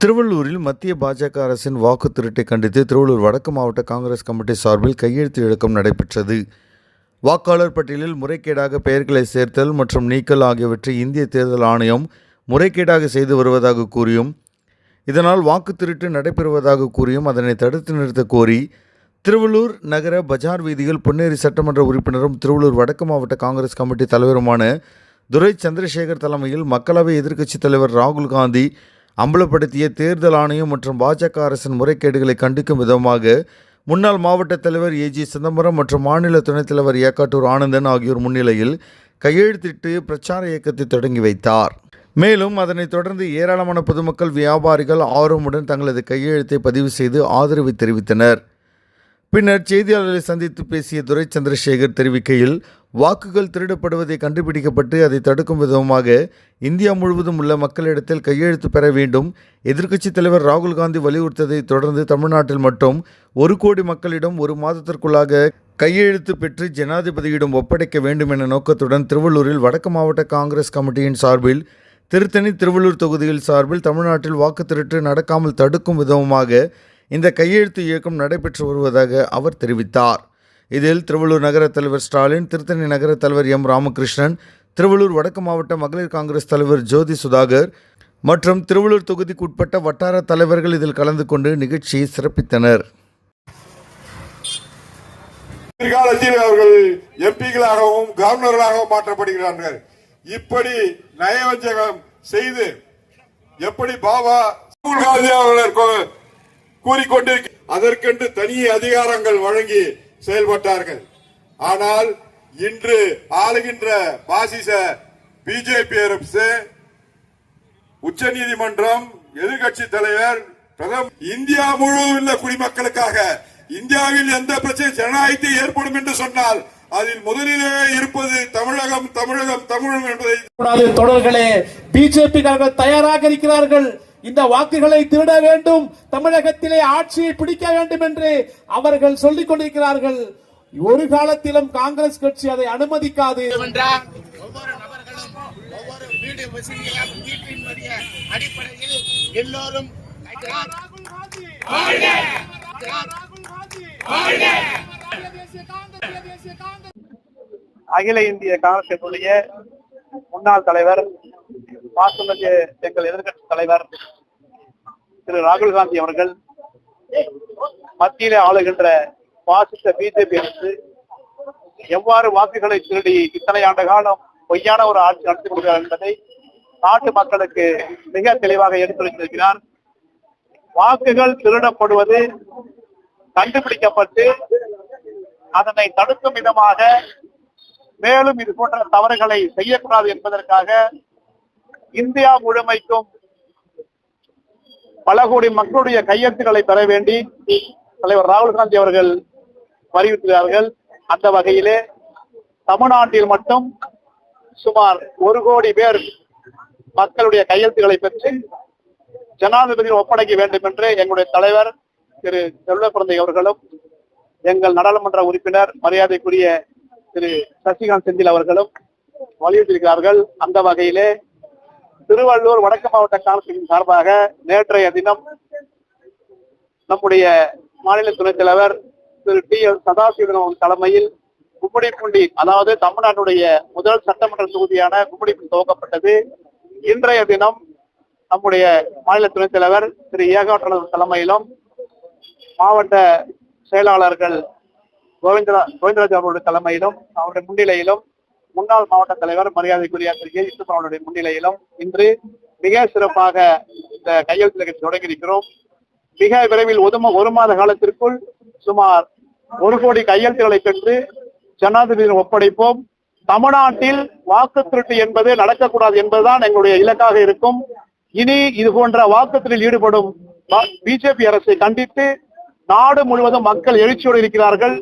திருவள்ளூரில் மத்திய பாஜக அரசின் வாக்கு திருட்டை கண்டித்து திருவள்ளூர் வடக்கு மாவட்ட காங்கிரஸ் கமிட்டி சார்பில் கையெழுத்து இழக்கம் நடைபெற்றது. வாக்காளர் பட்டியலில் முறைகேடாக பெயர்களை சேர்த்தல் மற்றும் நீக்கல் ஆகியவற்றை இந்திய தேர்தல் ஆணையம் முறைகேடாக செய்து வருவதாக கூறியும் இதனால் வாக்கு திருட்டு நடைபெறுவதாக கூறியும் அதனை தடுத்து நிறுத்த கோரி திருவள்ளூர் நகர பஜார் வீதியில் பொன்னேரி சட்டமன்ற உறுப்பினரும் திருவள்ளூர் வடக்கு மாவட்ட காங்கிரஸ் கமிட்டி தலைவருமான துரை சந்திரசேகர் தலைமையில் மக்களவை எதிர்க்கட்சித் தலைவர் ராகுல் காந்தி அம்பலப்படுத்திய தேர்தல் ஆணையம் மற்றும் பாஜக அரசின் முறைகேடுகளை கண்டிக்கும் விதமாக முன்னாள் மாவட்ட தலைவர் ஏஜி சிதம்பரம் மற்றும் மாநில துணைத் தலைவர் ஏக்காட்டூர் ஆனந்தன் ஆகியோர் முன்னிலையில் கையெழுத்திட்டு பிரச்சார இயக்கத்தை தொடங்கி வைத்தார். மேலும் அதனைத் தொடர்ந்து ஏராளமான பொதுமக்கள் வியாபாரிகள் ஆர்வமுடன் தங்களது கையெழுத்தை பதிவு செய்து ஆதரவு தெரிவித்தனர். பின்னர் செய்தியாளர்களை சந்தித்து பேசிய துரை சந்திரசேகர் தெரிவிக்கையில் வாக்குகள் திருடப்படுவதை கண்டுபிடிக்கப்பட்டு அதை தடுக்கும் விதமாக இந்தியா முழுவதும் உள்ள மக்களிடத்தில் கையெழுத்து பெற வேண்டும். எதிர்க்கட்சித் தலைவர் ராகுல் காந்தி வலியுறுத்ததை தொடர்ந்து தமிழ்நாட்டில் மட்டும் ஒரு கோடி மக்களிடம் ஒரு மாதத்திற்குள்ளாக கையெழுத்து பெற்று ஜனாதிபதியிடம் ஒப்படைக்க வேண்டும் என நோக்கத்துடன் திருவள்ளூரில் வடக்கு மாவட்ட காங்கிரஸ் கமிட்டியின் சார்பில் திருத்தணி திருவள்ளூர் தொகுதியில் சார்பில் தமிழ்நாட்டில் வாக்கு திருட்டு நடக்காமல் தடுக்கும் விதமாக இந்த கையெழுத்து இயக்கம் நடைபெற்று வருவதாக அவர் தெரிவித்தார். இதில் திருவள்ளூர் நகர தலைவர் ஸ்டாலின் திருத்தணி நகர தலைவர் எம் ராமகிருஷ்ணன் திருவள்ளூர் வடக்கு மாவட்ட மகளிர் காங்கிரஸ் தலைவர் ஜோதி சுதாகர் மற்றும் திருவள்ளூர் தொகுதிக்குட்பட்ட வட்டார தலைவர்கள் இதில் கலந்து கொண்டு நிகழ்ச்சியை சிறப்பித்தனர். எதிர்காலத்தில் அவர்கள் எம்பிகளாகவும் கவர்னர்களாகவும் மாற்றப்படுகிறார்கள். இப்படி நயவஞ்சகம் செய்து எப்படி பாபா ராகுல் காந்தி அவர்கள் கூறிக்கொண்டிருக்க அதற்கென்று தனி அதிகாரங்கள் வழங்கி செயல்பட்டார்கள். ஆனால் இன்று ஆளுகின்ற பாசிச பிஜேபி அரசு உச்ச நீதிமன்றம் எதிர்கட்சி தலைவர் பிரதமர் இந்தியா முழுவதும் உள்ள குடிமக்களுக்காக இந்தியாவில் எந்த பிரச்சனை ஜனநாயகத்தை ஏற்படும் என்று சொன்னால் அதில் முதலிலே இருப்பது தமிழகம் தமிழகம் தமிழகம் என்பதை தொடர்களே பிஜேபி தயாராக இருக்கிறார்கள். இந்த வாக்குகளை திருட வேண்டும். தமிழகத்திலே ஆட்சியை பிடிக்க வேண்டும் என்று அவர்கள் சொல்லிக் கொண்டிருக்கிறார்கள். ஒரு காலத்திலும் காங்கிரஸ் கட்சி அதை அனுமதிக்காது. அடிப்படையில் எல்லோரும் அகில இந்திய காங்கிரஸ் கட்சியுடைய முன்னாள் தலைவர் பாசுமதி எங்கள் எதிர்கட்சி தலைவர் திரு ராகுல் காந்தி அவர்கள் மத்தியிலே ஆளுகின்ற பாசிச பிஜேபி அரசு எவ்வாறு வாக்குகளை திருடி இத்தனை ஆண்டு காலம் பொய்யான ஒரு ஆட்சி நடத்தி கொண்டிருக்கிறார் என்பதை நாட்டு மக்களுக்கு மிக தெளிவாக எடுத்துரைத்திருக்கிறார் வாக்குகள் திருடப்படுவது கண்டுபிடிக்கப்பட்டு அதனை தடுக்கும் விதமாக மேலும் இது போன்ற தவறுகளை செய்யக்கூடாது என்பதற்காக இந்தியா முழுமைக்கும் பல கோடி மக்களுடைய கையெழுத்துக்களை பெற வேண்டி தலைவர் ராகுல் காந்தி அவர்கள் வலியுறுத்துகிறார்கள். அந்த வகையிலே தமிழ்நாட்டில் மட்டும் சுமார் ஒரு கோடி பேர் மக்களுடைய கையெழுத்துக்களை பெற்று ஜனாதிபதியில் ஒப்படைக்க வேண்டும் என்று எங்களுடைய தலைவர் திரு செல்வ குழந்தை அவர்களும் எங்கள் நாடாளுமன்ற உறுப்பினர் மரியாதைக்குரிய திரு சசிகாந்த் செந்தில் அவர்களும் வலியுறுத்தியிருக்கிறார்கள். அந்த வகையிலே திருவள்ளூர் வடக்கு மாவட்ட காங்கிரசின் சார்பாக நேற்றைய தினம் நம்முடைய மாநில துணைத் தலைவர் திரு டி. எல். சதாசிவன் அவர்கள் தலைமையில் கும்மிடிப்பூண்டி அதாவது தமிழ்நாட்டுடைய முதல் சட்டமன்ற தொகுதியான கும்மிடிப்பூண்டி துவக்கப்பட்டது. இன்றைய தினம் நம்முடைய மாநில துணைத் தலைவர் திரு. ஏகாட்டனர் தலைமையிலும் மாவட்ட செயலாளர்கள் கோவிந்தரா கோவிந்தராஜ் அவர்களுடைய தலைமையிலும் அவருடைய முன்னிலையிலும் முன்னாள் மாவட்ட தலைவர் மரியாதைக்குரிய திரு ஏ யூசுப் முன்னிலையிலும் இன்று மிக சிறப்பாக இந்த கையெழுத்து நிகழ்ச்சி தொடங்கி இருக்கிறோம் மிக விரைவில் ஒதும ஒரு மாத காலத்திற்குள் சுமார் ஒரு கோடி கையெழுத்துகளை பெற்று ஜனாதிபதியின் ஒப்படைப்போம். தமிழ்நாட்டில் வாக்கு திருட்டு என்பது நடக்கக்கூடாது என்பதுதான் எங்களுடைய இலக்காக இருக்கும். இனி இது போன்ற வாக்குத்தில் ஈடுபடும் பிஜேபி அரசை கண்டித்து நாடு முழுவதும் மக்கள் எழுச்சியோடு இருக்கிறார்கள்.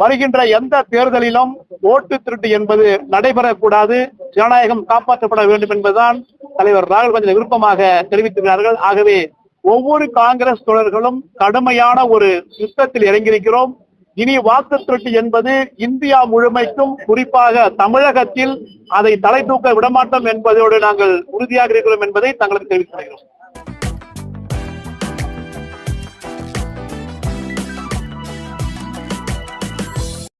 வருகின்ற எந்த தேர்தலிலும் ஓட்டு திருட்டு என்பது நடைபெறக்கூடாது. ஜனநாயகம் காப்பாற்றப்பட வேண்டும் என்பதுதான் தலைவர் ராகுல் காந்தி விருப்பமாக தெரிவித்திருக்கிறார்கள். ஆகவே ஒவ்வொரு காங்கிரஸ் தொடர்களும் கடுமையான ஒரு யுத்தத்தில் இறங்கியிருக்கிறோம். இனி வாக்கு திருட்டு என்பது இந்தியா முழுமைக்கும் குறிப்பாக தமிழகத்தில் அதை தலை தூக்க விடமாட்டோம் என்பதோடு நாங்கள் உறுதியாக இருக்கிறோம் என்பதை தங்களுக்கு தெரிவித்து வருகிறோம்